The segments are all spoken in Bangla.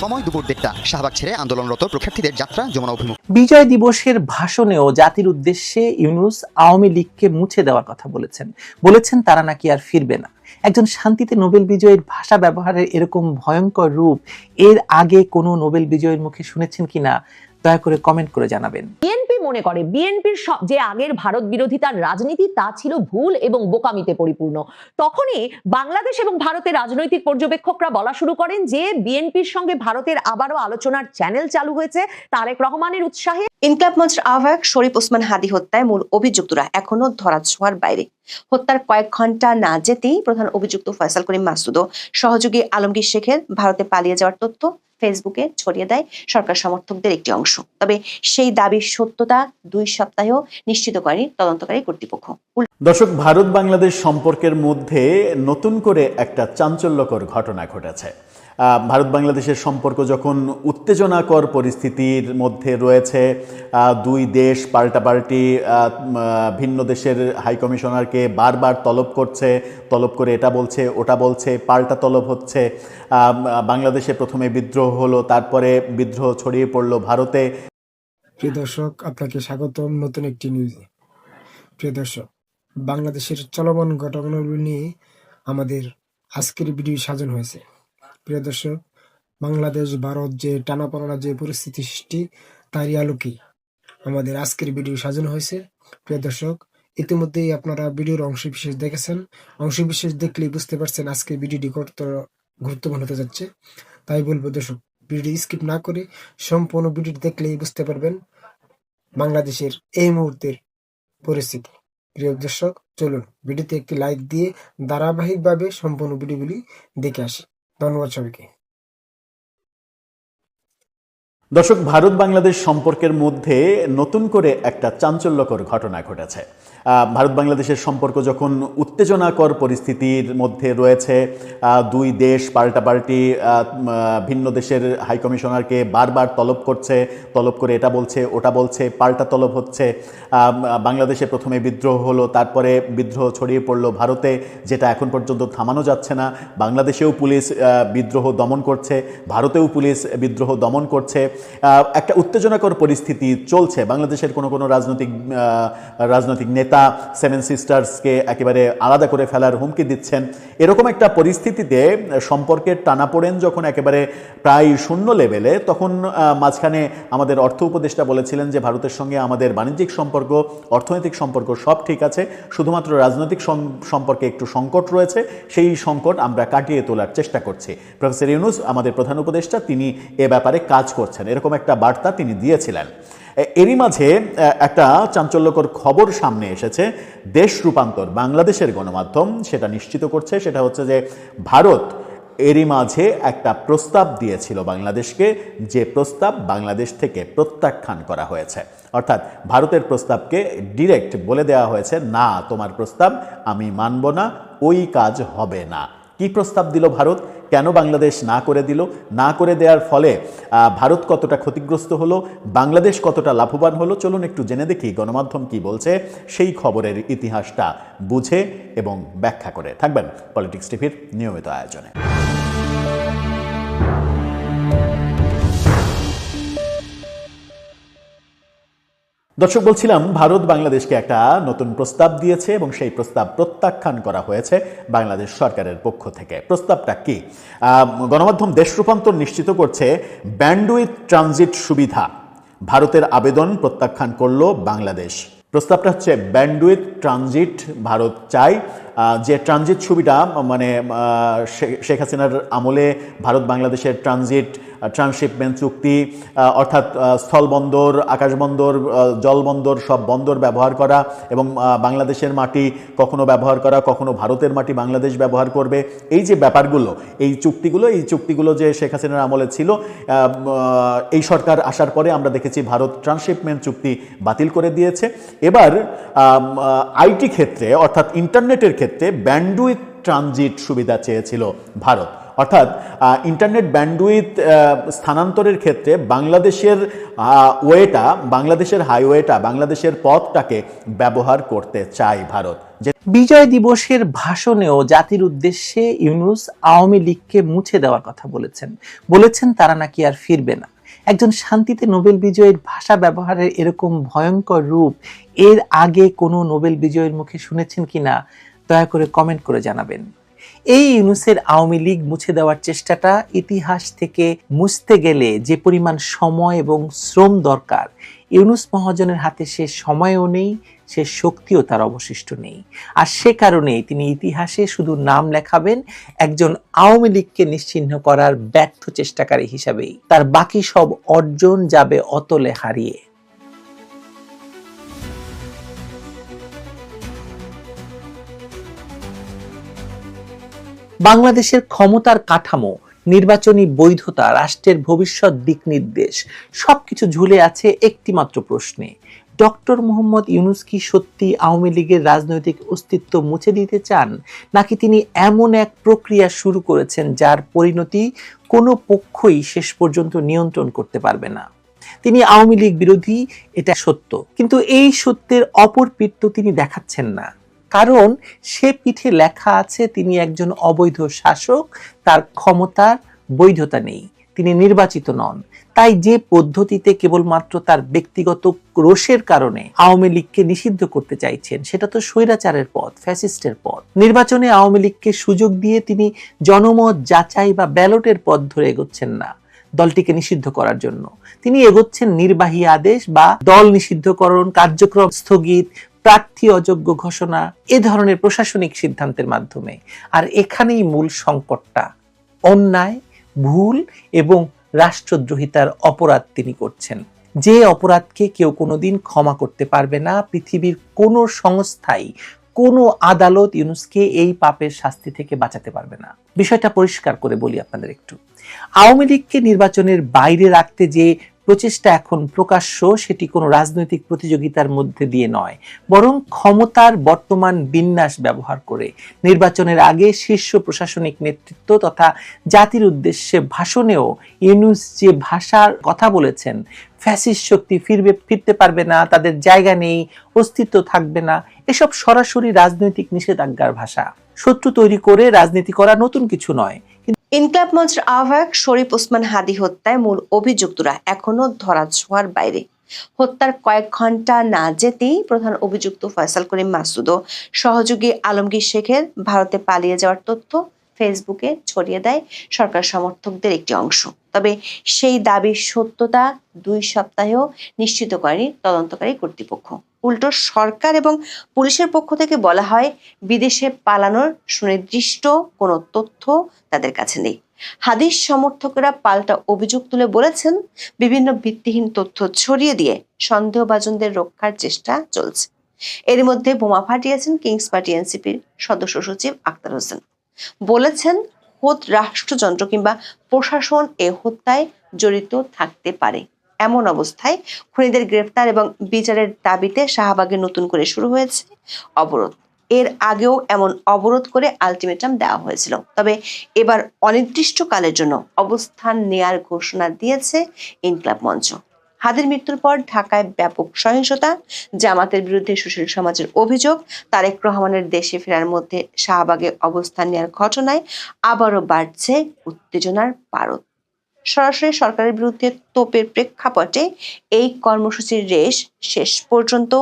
সময় দুপুর দেড়টা। শাহবাগ ছেড়ে আন্দোলনরত প্রক্ষার্থীদের যাত্রা যমুনা অভিমুখ। বিজয় দিবসের ভাষণেও জাতির উদ্দেশ্যে ইউনুস আওয়ামী লীগকে মুছে দেওয়ার কথা বলেছেন। বলেছেন তারা নাকি আর ফিরবে না। একজন শান্তিতে নোবেল বিজয়ীর ভাষা ব্যবহারের এরকম ভয়ঙ্কর রূপ এর আগে কোনো নোবেল বিজয়ীর মুখে শুনেছেন কিনা দয়া করে কমেন্ট করে জানাবেন। বিএনপি মনে করে বিএনপির যে আগের ভারত বিরোধিতার রাজনীতি তা ছিল ভুল এবং বোকামিতে পরিপূর্ণ। তখনই বাংলাদেশ এবং ভারতের রাজনৈতিক পর্যবেক্ষকরা বলা শুরু করেন যে বিএনপির সঙ্গে ভারতের আবারও আলোচনার চ্যানেল চালু হয়েছে তারেক রহমানের উৎসাহে। ইনকলাব মঞ্চের আহ্বায়ক শরীফ ওসমান হাদি হত্যায় মূল অভিযুক্তরা এখনও ধরাছোঁয়ার বাইরে। হত্যার কয়েক ঘণ্টা না যেতেই প্রধান অভিযুক্ত ফয়সাল করিম মাসুদ সহযোগী আলমগীর শেখের ভারতে পালিয়ে যাওয়ার তথ্য ফেসবুকে ছড়িয়ে দেয় সরকার সমর্থকদের একটি অংশ। তবে সেই দাবির সত্যতা দুই সপ্তাহেও নিশ্চিত করেনি তদন্তকারী কর্তৃপক্ষ। দর্শক ভারত বাংলাদেশ সম্পর্কের মধ্যে নতুন করে একটা চাঞ্চল্যকর ঘটনা ঘটেছে। ভারত বাংলাদেশের সম্পর্ক যখন উত্তেজনাকর পরিস্থিতির মধ্যে রয়েছে দুই দেশ পাল্টাপাল্টি ভিন্ন দেশের হাই কমিশনারকে বারবার তলব করছে, তলব করে এটা বলছে, ওটা বলছে, পাল্টা তলব হচ্ছে। বাংলাদেশে প্রথমে বিদ্রোহ হলো, তারপরে বিদ্রোহ ছড়িয়ে পড়ল ভারতে। প্রিয় দর্শক, আপনাকে স্বাগতম নতুন একটি নিউজে প্রিয় দর্শক, বাংলাদেশের চলমান ঘটনাগুলো নিয়ে আমাদের আজকের ভিডিও সাজানো হয়েছে। প্রিয় দর্শক, বাংলাদেশ, ভারত যে টানাপড়া যে পরিস্থিতি সৃষ্টি, তারই আলোকে আমাদের আজকের ভিডিও সাজানো হয়েছে। প্রিয় দর্শক, ইতিমধ্যেই আপনারা ভিডিওর অংশ বিশেষ দেখেছেন। অংশ বিশেষ দেখলেই বুঝতে পারছেন আজকের ভিডিওটি কত গুরুত্বপূর্ণ হতে যাচ্ছে। তাই বলব দর্শক ভিডিও স্কিপ না করে সম্পূর্ণ ভিডিওটি দেখলেই বুঝতে পারবেন বাংলাদেশের এই মুহূর্তের পরিস্থিতি। প্রিয় দর্শক, চলুন ভিডিওতে একটি লাইক দিয়ে ধারাবাহিকভাবে সম্পূর্ণ ভিডিওগুলি দেখে আসি। ধন্যবাদ সবাইকে। দর্শক ভারত বাংলাদেশ সম্পর্কের মধ্যে নতুন করে একটা চাঞ্চল্যকর ঘটনা ঘটেছে। ভারত বাংলাদেশের সম্পর্ক যখন উত্তেজনাকর পরিস্থিতির মধ্যে রয়েছে দুই দেশ পাল্টাপাল্টি ভিন্ন দেশের হাইকমিশনারকে বারবার তলব করছে, তলব করে এটা বলছে, ওটা বলছে, পাল্টা তলব হচ্ছে। বাংলাদেশে প্রথমে বিদ্রোহ হলো, তারপরে বিদ্রোহ ছড়িয়ে পড়ল ভারতে, যেটা এখন পর্যন্ত থামানো যাচ্ছে না। বাংলাদেশেও পুলিশ বিদ্রোহ দমন করছে, ভারতেও পুলিশ বিদ্রোহ দমন করছে। একটা উত্তেজনাকর পরিস্থিতি চলছে। বাংলাদেশের কোনো কোনো রাজনৈতিক রাজনৈতিক নেতা সেভেন সিস্টার্সকে একেবারে আলাদা করে ফেলার হুমকি দিচ্ছেন। এরকম একটা পরিস্থিতিতে সম্পর্কের টানাপোড়েন যখন একেবারে প্রায় শূন্য লেভেলে, তখন মাঝখানে আমাদের অর্থ উপদেষ্টা বলেছিলেন যে, ভারতের সঙ্গে আমাদের বাণিজ্যিক সম্পর্ক, অর্থনৈতিক সম্পর্ক সব ঠিক আছে, শুধুমাত্র রাজনৈতিক সম্পর্কে একটু সংকট রয়েছে, সেই সংকট আমরা কাটিয়ে তোলার চেষ্টা করছি। প্রফেসর ইউনুস, আমাদের প্রধান উপদেষ্টা, তিনি এ ব্যাপারে কাজ করছেন। এরকম একটা বার্তা তিনি দিয়েছিলেন। এরই মাঝে একটা চাঞ্চল্যকর খবর সামনে এসেছে, দেশ রূপান্তর, বাংলাদেশের গণমাধ্যম, সেটা নিশ্চিত করছে, সেটা হচ্ছে যে ভারত এরই মাঝে একটা প্রস্তাব দিয়েছিল বাংলাদেশকে, যে প্রস্তাব বাংলাদেশ থেকে প্রত্যাখ্যান করা হয়েছে। অর্থাৎ ভারতের প্রস্তাবকে ডিরেক্ট বলে দেওয়া হয়েছে, না, তোমার প্রস্তাব আমি মানব না, ওই কাজ হবে না। কি প্রস্তাব দিল ভারত? কেন বাংলাদেশ না করে দিল? না করে দেওয়ার ফলে ভারত কতটা ক্ষতিগ্রস্ত হলো? বাংলাদেশ কতটা লাভবান হলো? চলুন একটু জেনে দেখি গণমাধ্যম কি বলছে। সেই খবরের ইতিহাসটা বুঝে এবং ব্যাখ্যা করে। থাকবেন পলিটিক্স টিভির নিয়মিত আয়োজনে। দর্শক, বলছিলাম ভারত বাংলাদেশকে একটা নতুন প্রস্তাব দিয়েছে এবং সেই প্রস্তাব প্রত্যাখ্যান করা হয়েছে বাংলাদেশ সরকারের পক্ষ থেকে। প্রস্তাবটা কি? গণমাধ্যম দেশ রূপান্তর নিশ্চিত করছে ব্যান্ডউইথ ট্রানজিট সুবিধা। ভারতের আবেদন প্রত্যাখ্যান করল বাংলাদেশ। প্রস্তাবটা হচ্ছে ব্যান্ডউইথ ট্রানজিট ভারত চাই। যে ট্রানজিট সুবিধা মানে শেখ হাসিনার আমলে ভারত বাংলাদেশের ট্রানজিট ট্রান্সশিপমেন্ট চুক্তি অর্থাৎ স্থলবন্দর আকাশবন্দর জলবন্দর সব বন্দর ব্যবহার করা এবং বাংলাদেশের মাটি কখনো ব্যবহার করা, কখনো ভারতের মাটি বাংলাদেশ ব্যবহার করবে। এই যে ব্যাপারগুলো, এই চুক্তিগুলো এই চুক্তিগুলো যে শেখ হাসিনার আমলে ছিল এই সরকার আসার পরে আমরা দেখেছি ভারত ট্রান্সশিপমেন্ট চুক্তি বাতিল করে দিয়েছে। এবার আইটি ক্ষেত্রে, অর্থাৎ ইন্টারনেটের ক্ষেত্রে ব্যান্ডউইথ ট্রানজিট সুবিধা চেয়েছিল ভারত। অর্থাৎ ইন্টারনেট ব্যান্ডউইথ স্থানান্তরের ক্ষেত্রে বাংলাদেশের ওয়েটা, বাংলাদেশের হাইওয়েটা, বাংলাদেশের পথটাকে ব্যবহার করতে চায় ভারত। বিজয় দিবসের ভাষণেও জাতির উদ্দেশ্যে ইউনুস আওয়ামী লীগকে মুছে দেওয়ার কথা বলেছেন। বলেছেন তারা নাকি আর ফিরবে না। একজন শান্তিতে নোবেল বিজয়ীর ভাষা ব্যবহারের এরকম ভয়ঙ্কর রূপ এর আগে কোনো নোবেল বিজয়ীর মুখে শুনেছেন কিনা দয়া করে কমেন্ট করে জানাবেন। এই ইউনুসের আওয়ামী লীগ মুছে দেওয়ার চেষ্টাটা ইতিহাস থেকে মুছতে গেলে যে পরিমাণ সময় এবং শ্রম দরকার, ইউনুস মহাজনের হাতে সে সময়ও নেই, সে শক্তিও তার অবশিষ্ট নেই। আর সে কারণেই তিনি ইতিহাসে শুধু নাম লেখাবেন, একজন আওয়ামী লীগকে নিশ্চিহ্ন করার ব্যর্থ চেষ্টাকারী হিসাবেই। তার বাকি সব অর্জন যাবে অতলে হারিয়ে। বাংলাদেশের ক্ষমতার কাঠামো, নির্বাচনী বৈধতা, রাষ্ট্রের ভবিষ্যৎ দিক নির্দেশ সবকিছু ঝুলে আছে একটি মাত্র প্রশ্নে। ডক্টর মোহাম্মদ ইউনুস কি সত্যি আওয়ামী লীগের রাজনৈতিক অস্তিত্ব মুছে দিতে চান, নাকি তিনি এমন এক প্রক্রিয়া শুরু করেছেন যার পরিণতি কোনো পক্ষই শেষ পর্যন্ত নিয়ন্ত্রণ করতে পারবে না? তিনি আওয়ামী লীগ বিরোধী, এটা সত্য, কিন্তু এই সত্যের অপর পিঠ তিনি দেখাচ্ছেন না। কারণ সে পিঠে লেখা আছে, তিনি একজন অবৈধ শাসক, তার ক্ষমতার বৈধতা নেই, তিনি নির্বাচিত নন। তাই যে পদ্ধতিতে কেবলমাত্র তার ব্যক্তিগত রোষের কারণে আওয়ামী লীগকে নিষিদ্ধ করতে চাইছেন, সেটা তো স্বৈরাচারের পথ, ফ্যাসিস্টের পথ। নির্বাচনে আওয়ামী লীগকে সুযোগ দিয়ে তিনি জনমত যাচাই বা ব্যালটের পথ ধরে এগোচ্ছেন না দলটিকে নিষিদ্ধ করার জন্য। তিনি এগোচ্ছেন নির্বাহী আদেশ বা দল নিষিদ্ধকরণ কার্যক্রম স্থগিত প্রার্থী অযোগ্য ঘোষণা এ ধরনের প্রশাসনিক সিদ্ধান্তের মাধ্যমে। আর এখানেই মূল সংকটটা। অন্যায়, ভুল এবং রাষ্ট্রদ্রোহিতার অপরাধ তিনি করছেন। যে অপরাধকে কেউ কোনোদিন ক্ষমা করতে পারবে না, পৃথিবীর কোনো সংস্থাই, কোনো আদালত ইউনুসকে এই পাপের শাস্তি থেকে বাঁচাতে পারবে না। বিষয়টা পরিষ্কার করে বলি আপনাদের একটু। আওয়ামী লীগকে নির্বাচনের বাইরে রাখতে যে প্রচেষ্টা এখন প্রকাশ্য, সেটি কোনো রাজনৈতিক প্রতিযোগিতার মধ্যে দিয়ে নয়। বরং ক্ষমতার বর্তমান বিন্যাস ব্যবহার করে। নির্বাচনের আগে শীর্ষ প্রশাসনিক নেতৃত্ব তথা জাতির উদ্দেশ্যে ভাষণেও ইউনুস যে ভাষার কথা বলেছেন, ফ্যাসিস্ট শক্তি ফিরবে, ফিরতে পারবে না, তাদের জায়গা নেই, অস্তিত্ব থাকবে না, এসব সরাসরি রাজনৈতিক নিষেধাজ্ঞার ভাষা। শত্রু তৈরি করে রাজনীতি করা নতুন কিছু নয়। ইনকলাব মঞ্চের আহ্বায়ক শরীফ ওসমান হাদি হত্যায় মূল অভিযুক্তরা এখনও ধরা ছোঁয়ার বাইরে। হত্যার কয়েক ঘণ্টা না যেতেই প্রধান অভিযুক্ত ফয়সাল করিম মাসুদ ও সহযোগী আলমগীর শেখের ভারতে পালিয়ে যাওয়ার তথ্য ফেসবুকে ছড়িয়ে দেয় সরকার সমর্থকদের একটি অংশ। তবে সেই দাবির সত্যতা দুই সপ্তাহেও নিশ্চিত করেনি তদন্তকারী কর্তৃপক্ষ। উল্টো সরকার এবং পুলিশের পক্ষ থেকে বলা হয়, বিদেশে পালানোর সুনির্দিষ্ট কোনো তথ্য তাদের কাছে নেই। হাদিস সমর্থকেরা পাল্টা অভিযোগ তুলে বলেছেন, বিভিন্ন ভিত্তিহীন তথ্য ছড়িয়ে দিয়ে সন্দেহভাজনদের রক্ষার চেষ্টা চলছে। এর মধ্যে বোমা ফাটিয়েছেন কিংস পার্টি এনসিপির সদস্য সচিব আক্তার হোসেন। বলেছেন খোদ রাষ্ট্রযন্ত্র কিংবা প্রশাসন এ হত্যায় জড়িত থাকতে পারে। এমন অবস্থায় খুনিদের গ্রেফতার এবং বিচারের দাবিতে শাহবাগে নতুন করে শুরু হয়েছে অবরোধ। এর আগেও এমন অবরোধ করে আলটিমেটাম দেওয়া হয়েছিল। তবে এবার অনির্দিষ্টকালের জন্য অবস্থান নেয়ার ঘোষণা দিয়েছে ইনকলাব মঞ্চ। হাদির মৃত্যুর পর ঢাকায় ব্যাপক সহিংসতা, জামাতের বিরুদ্ধে সুশীল সমাজের অভিযোগ, তারেক রহমানের দেশে ফেরার মধ্যে শাহবাগে অবস্থান নেওয়ার ঘটনায় আবারও বাড়ছে উত্তেজনার পারদ। সরাসরি সরকারের বিরুদ্ধে তোপের প্রেক্ষাপটে এই কর্মসূচির রেশ শেষ পর্যন্ত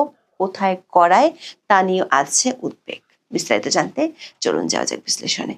কোথায় করায় তা নিয়ে আছে উদ্বেগ। বিস্তারিত জানতে চলুন যাওয়া যাক বিশ্লেষণে।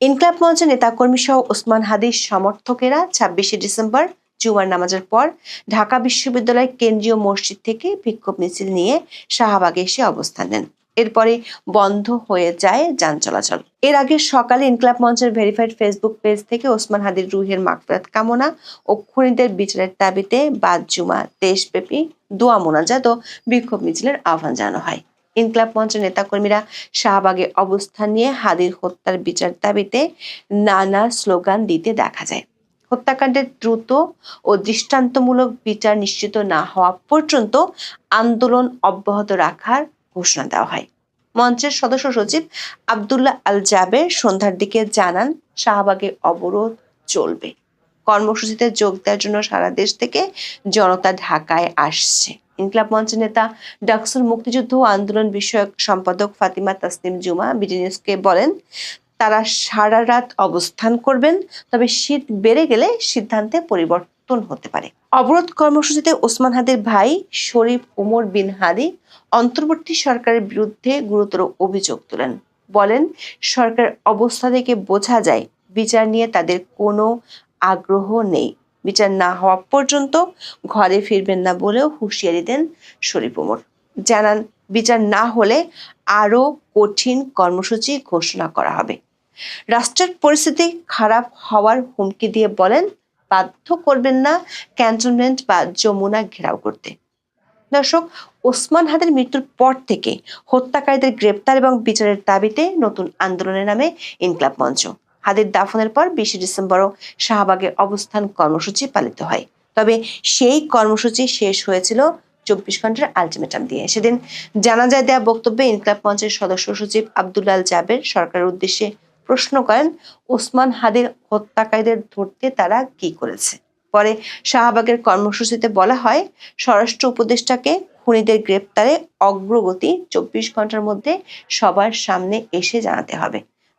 ইনকলাব মঞ্চের নেতাকর্মী সহ ওসমান হাদির সমর্থকেরা ছাব্বিশে ডিসেম্বর জুমার নামাজের পর ঢাকা বিশ্ববিদ্যালয় কেন্দ্রীয় মসজিদ থেকে বিক্ষোভ মিছিল নিয়ে শাহবাগে এসে অবস্থান নেন। এরপরে বন্ধ হয়ে যায় যান চলাচল। এর আগে সকালে ইনকলাব মঞ্চের ভেরিফাইড ফেসবুক পেজ থেকে ওসমান হাদির রুহের মাগফিরাত কামনা ও খুনিদের বিচারের দাবিতে বাদ জুমা, দেশব্যাপী দোয়া মোনাজাত ও বিক্ষোভ মিছিলের আহ্বান জানানো হয়। ইনকলাব মঞ্চের নেতাকর্মীরা শাহবাগে অবস্থান নিয়ে হাদির হত্যার বিচার দাবিতে নানা স্লোগান দিতে দেখা যায়। হত্যাকাণ্ডের দ্রুত ও দৃষ্টান্তমূলক বিচার নিশ্চিত না হওয়া পর্যন্ত আন্দোলন অব্যাহত রাখার ঘোষণা দেওয়া হয়। মঞ্চের সদস্য সচিব আবদুল্লাহ আল জাবের সন্ধ্যার দিকে জানান, শাহবাগে অবরোধ চলবে। কর্মসূচিতে যোগ দেওয়ার জন্য সারা দেশ থেকে জনতা ঢাকায় আসছে। ইনকলাব মঞ্চের নেতা ডাকসুর মুক্তিযুদ্ধ ও আন্দোলন বিষয়ক সম্পাদক ফাতিমা তাসনিম জুমা বিডি নিউজকে বলেন তারা সারা রাত অবস্থান করবেন, তবে শীত বেড়ে গেলে সিদ্ধান্তে পরিবর্তন হতে পারে। অবরোধ কর্মসূচিতে ওসমান হাদির ভাই শরীফ ওমর বিন হাদি অন্তর্বর্তী সরকারের বিরুদ্ধে গুরুতর অভিযোগ তোলেন। বলেন, সরকার অবস্থা থেকে বোঝা যায় বিচার নিয়ে তাদের কোনো আগ্রহ নেই। বিচার না হওয়া পর্যন্ত ঘরে ফিরবেন না বলেও হুঁশিয়ারি দেন শরীফ ওমর জানান, বিচার না হলে আরও কঠিন কর্মসূচি ঘোষণা করা হবে। রাষ্ট্রের পরিস্থিতি খারাপ হওয়ার হুমকি দিয়ে বলেন, বাধ্য করবেন না ক্যান্টনমেন্ট বা যমুনা ঘেরাও করতে। দর্শক, ওসমান হাদের মৃত্যুর পর থেকে হত্যাকারীদের গ্রেপ্তার এবং বিচারের দাবিতে নতুন আন্দোলনের নামে ইনকলাব মঞ্চ। হাদের দাফনের পর বিশে ডিসেম্বরও শাহবাগে অবস্থান কর্মসূচি পালিত হয়। তবে সেই কর্মসূচি শেষ হয়েছিল চব্বিশ ঘণ্টার আলটিমেটাম দিয়ে। সেদিন জানাজায় দেয়া বক্তব্যে ইনকলাব মঞ্চের সদস্য সচিব আবদুল্লাহ আল জাবের সরকারের উদ্দেশ্যে প্রশ্ন করেন, ওসমান হাদির হত্যাকারীদের ধরতে তারা কি করেছে? পরে শাহবাগের কর্মসূচিতে বলা হয়, স্বরাষ্ট্র উপদেষ্টাকে খুনিদের গ্রেপ্তারে অগ্রগতি চব্বিশ ঘণ্টার মধ্যে সবার সামনে এসে জানাতে হবে।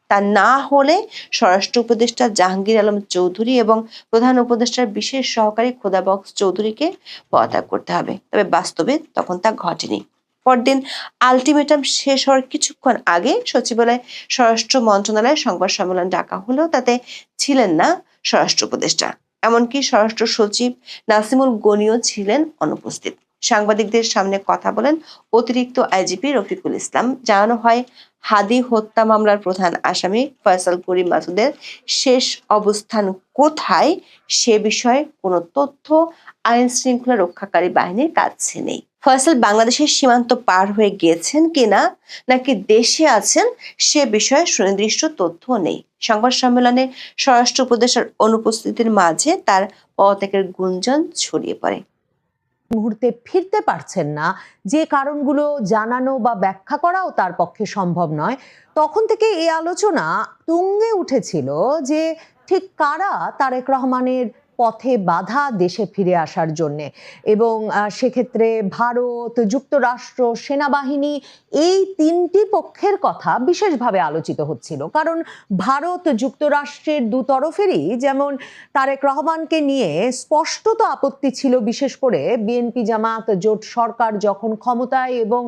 তা না হলে স্বরাষ্ট্র উপদেষ্টা জাহাঙ্গীর আলম চৌধুরী এবং প্রধান উপদেষ্টার বিশেষ সহকারী খোদাবক্স চৌধুরীকে পদত্যাগ করতে হবে। তবে বাস্তবে তখন তা ঘটেনি। পরদিন আলটিমেটাম শেষ হওয়ার কিছুক্ষণ আগে সচিবালয় স্বরাষ্ট্র মন্ত্রণালয়ে সংবাদ সম্মেলন ডাকা হলেও তাতে ছিলেন না স্বরাষ্ট্র উপদেষ্টা। এমনকি স্বরাষ্ট্র সচিব নাসিমুল গনিও ছিলেন অনুপস্থিত। সাংবাদিকদের সামনে কথা বলেন অতিরিক্ত আইজিপি রফিকুল ইসলাম। জানানো হয়, হাদি হত্যা মামলার প্রধান আসামি ফয়সাল করিম মাসুদের শেষ অবস্থান কোথায় সে বিষয়ে কোনো তথ্য আইন শৃঙ্খলা রক্ষাকারী বাহিনীর কাছে নেই। ফয়সাল বাংলাদেশের সীমান্ত পার হয়ে গিয়েছেন কিনা নাকি দেশে আছেন সে বিষয়ে সুনির্দিষ্ট তথ্য নেই। সংবাদ সম্মেলনে স্বরাষ্ট্র উপদেষ্টার অনুপস্থিতির মাঝে তার পদত্যাগের গুঞ্জন ছড়িয়ে পড়ে। মুহূর্তে ফিরতে পারছেন না। যে কারণগুলো জানানো বা ব্যাখ্যা করাও তার পক্ষে সম্ভব নয়। তখন থেকে এই আলোচনা তুঙ্গে উঠেছিল যে ঠিক কারা তারেক রহমানের পথে বাধা দেশে ফিরে আসার জন্যে। এবং সেক্ষেত্রে ভারত, যুক্তরাষ্ট্র, সেনাবাহিনী এই তিনটি পক্ষের কথা বিশেষভাবে আলোচিত হচ্ছিল। কারণ, ভারত যুক্তরাষ্ট্রের দুতরফেরই যেমন তারেক রহমানকে নিয়ে স্পষ্টত আপত্তি ছিল, বিশেষ করে বিএনপি জামাত, জোট সরকার যখন ক্ষমতায় এবং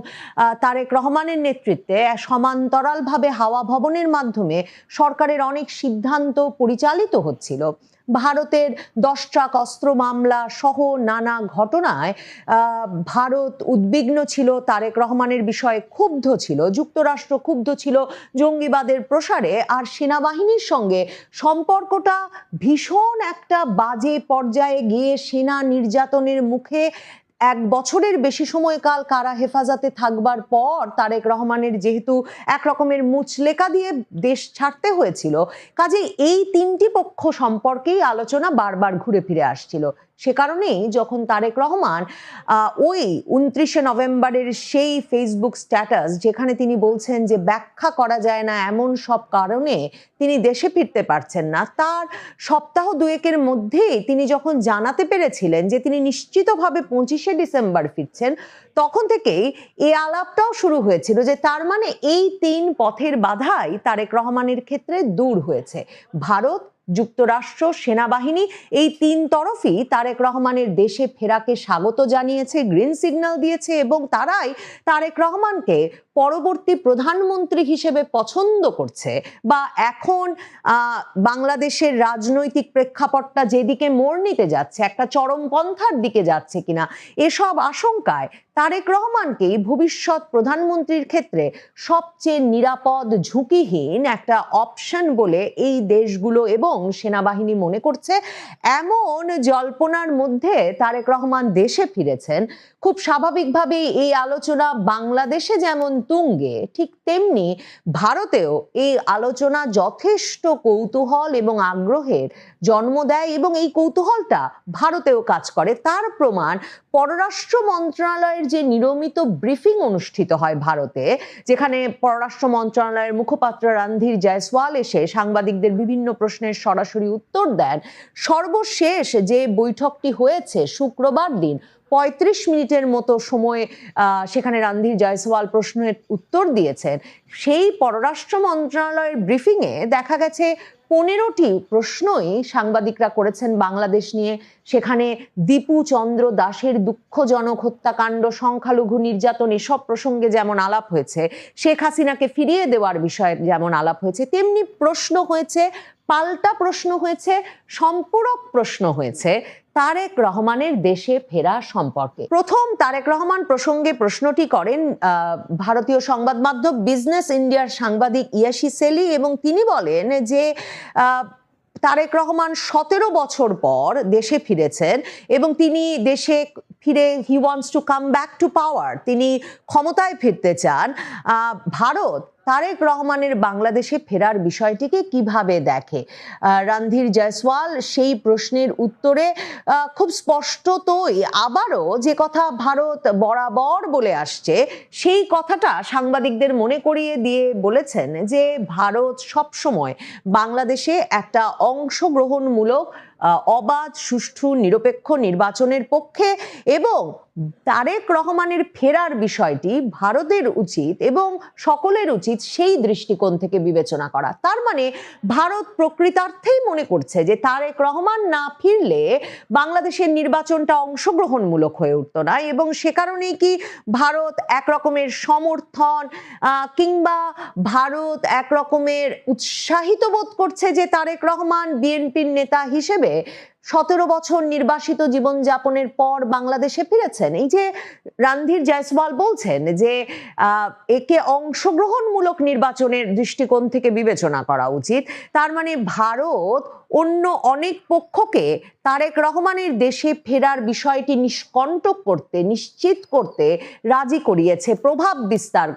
তারেক রহমানের নেতৃত্বে সমান্তরালভাবে হাওয়া ভবনের মাধ্যমে সরকারের অনেক সিদ্ধান্ত পরিচালিত হচ্ছিল। ভারতের দশ ট্রাক অস্ত্র মামলা সহ নানা ঘটনায় ভারত উদ্বিগ্ন ছিল, তারেক রহমানের বিষয়ে ক্ষুব্ধ ছিল, যুক্তরাষ্ট্র ক্ষুব্ধ ছিল জঙ্গিবাদের প্রসারে, আর সেনাবাহিনীর সঙ্গে সম্পর্কটা ভীষণ একটা বাজে পর্যায়ে গিয়ে সেনা নির্যাতনের মুখে এক বছরের বেশি সময়কাল কারা হেফাজতে থাকবার পর তারেক রহমানের যেহেতু এক রকমের মুচলেকা দিয়ে দেশ ছাড়তে হয়েছিল কাজে এই তিনটি পক্ষ সম্পর্কেই আলোচনা বারবার ঘুরে ফিরে আসছিল। সে কারণেই যখন তারেক রহমান ওই উনত্রিশে নভেম্বরের সেই ফেসবুক স্ট্যাটাস যেখানে তিনি বলছেন যে ব্যাখ্যা করা যায় না এমন সব কারণে তিনি দেশে ফিরতে পারছেন না, তার সপ্তাহ দুয়েকের মধ্যেই তিনি যখন জানাতে পেরেছিলেন যে তিনি নিশ্চিতভাবে পঁচিশে ডিসেম্বর ফিরছেন তখন থেকেই এই আলাপটাও শুরু হয়েছিল যে তার মানে এই তিন পথের বাধাই তারেক রহমানের ক্ষেত্রে দূর হয়েছে। ভারত, যুক্তরাষ্ট্র, সেনাবাহিনী এই তিন তরফই তারেক রহমানের দেশে ফেরাকে স্বাগত জানিয়েছে গ্রিন সিগন্যাল দিয়েছে এবং তারাই তারেক রহমানকে পরবর্তী প্রধানমন্ত্রী হিসেবে পছন্দ করছে বা এখন বাংলাদেশের রাজনৈতিক প্রেক্ষাপটটা যেদিকে মোড় নিতে যাচ্ছে, একটা চরমপন্থার দিকে যাচ্ছে কিনা, এসব আশঙ্কায় তারেক রহমানকেই ভবিষ্যৎ প্রধানমন্ত্রীর ক্ষেত্রে সবচেয়ে নিরাপদ ঝুঁকিহীন একটা অপশন বলে এই দেশগুলো এবং সেনাবাহিনী মনে করছে। এমন জল্পনার মধ্যে তারেক রহমান দেশে ফিরেছেন। খুব স্বাভাবিকভাবেই এই আলোচনা বাংলাদেশে যেমন তুঙ্গে, ঠিক তেমনি ভারতেও এই আলোচনা যথেষ্ট কৌতূহল এবং আগ্রহের জন্ম দেয় এবং এই কৌতূহলটা ভারতেও কাজ করে। তার প্রমাণ পররাষ্ট্র মন্ত্রণালয়ের যে নিয়মিত ব্রিফিং অনুষ্ঠিত হয় ভারতে, যেখানে পররাষ্ট্র মন্ত্রণালয়ের মুখপাত্র রণধীর জয়সওয়াল এসে সাংবাদিকদের বিভিন্ন প্রশ্নের সরাসরি উত্তর দেন। সর্বশেষ যে বৈঠকটি হয়েছে শুক্রবার দিন পঁয়ত্রিশ মিনিটের মতো সময় সেখানে রণধীর জয়সওয়াল প্রশ্নের উত্তর দিয়েছেন। সেই পররাষ্ট্র মন্ত্রণালয়ের ব্রিফিংয়ে দেখা গেছে পনেরোটি প্রশ্নই সাংবাদিকরা করেছেন বাংলাদেশ নিয়ে। সেখানে দীপু চন্দ্র দাসের দুঃখজনক হত্যাকাণ্ড, সংখ্যালঘু নির্যাতন, এসব প্রসঙ্গে যেমন আলাপ হয়েছে, শেখ হাসিনাকে ফিরিয়ে দেওয়ার বিষয়ে যেমন আলাপ হয়েছে, তেমনি প্রশ্ন হয়েছে, পাল্টা প্রশ্ন হয়েছে, সম্পূরক প্রশ্ন হয়েছে। তারেক রহমানের দেশে ফেরা সম্পর্কে। প্রথম তারেক রহমান প্রসঙ্গে প্রশ্নটি করেন ভারতীয় সংবাদ মাধ্যম বিজনেস ইন্ডিয়ার সাংবাদিক ইয়াসি সেলি এবং তিনি বলেন যে তারেক রহমান সতেরো বছর পর দেশে ফিরেছেন এবং তিনি দেশে ফিরে he wants to come back to power তিনি ক্ষমতায় ফিরতে চান। ভারত তারেক রহমানের বাংলাদেশে ফেরার বিষয়টিকে কীভাবে দেখে? রণধীর জয়সওয়াল সেই প্রশ্নের উত্তরে খুব স্পষ্টতই আবারও যে কথা ভারত বরাবর বলে আসছে, সেই কথাটা সাংবাদিকদের মনে করিয়ে দিয়ে বলেছেন যে ভারত সবসময় বাংলাদেশে একটা অংশগ্রহণমূলক অবাধ, সুষ্ঠু, নিরপেক্ষ নির্বাচনের পক্ষে এবং তারেক রহমানের ফেরার বিষয়টি ভারতের উচিত এবং সকলের উচিত সেই দৃষ্টিকোণ থেকে বিবেচনা করা। তার মানে ভারত প্রকৃতার্থেই মনে করছে যে তারেক রহমান না ফিরলে বাংলাদেশের নির্বাচনটা অংশগ্রহণমূলক হয়ে উঠত না এবং সে কারণেই কি ভারত এক রকমের সমর্থন কিংবা ভারত এক রকমের উৎসাহিত বোধ করছে যে তারেক রহমান বিএনপির নেতা হিসেবে সতেরো বছর নির্বাসিত জীবনযাপনের পর বাংলাদেশে ফিরেছেন। এই যে রণধীর জয়সওয়াল বলছেন যে একে অংশগ্রহণমূলক নির্বাচনের দৃষ্টিকোণ থেকে বিবেচনা করা উচিত। তার মানে ভারত অন্য অনেক পক্ষকে তারেক রহমানের দেশে ফেরার বিষয়টি নিষ্কণ্টক করতে, নিশ্চিত করতে রাজি করিয়েছে, প্রভাব বিস্তার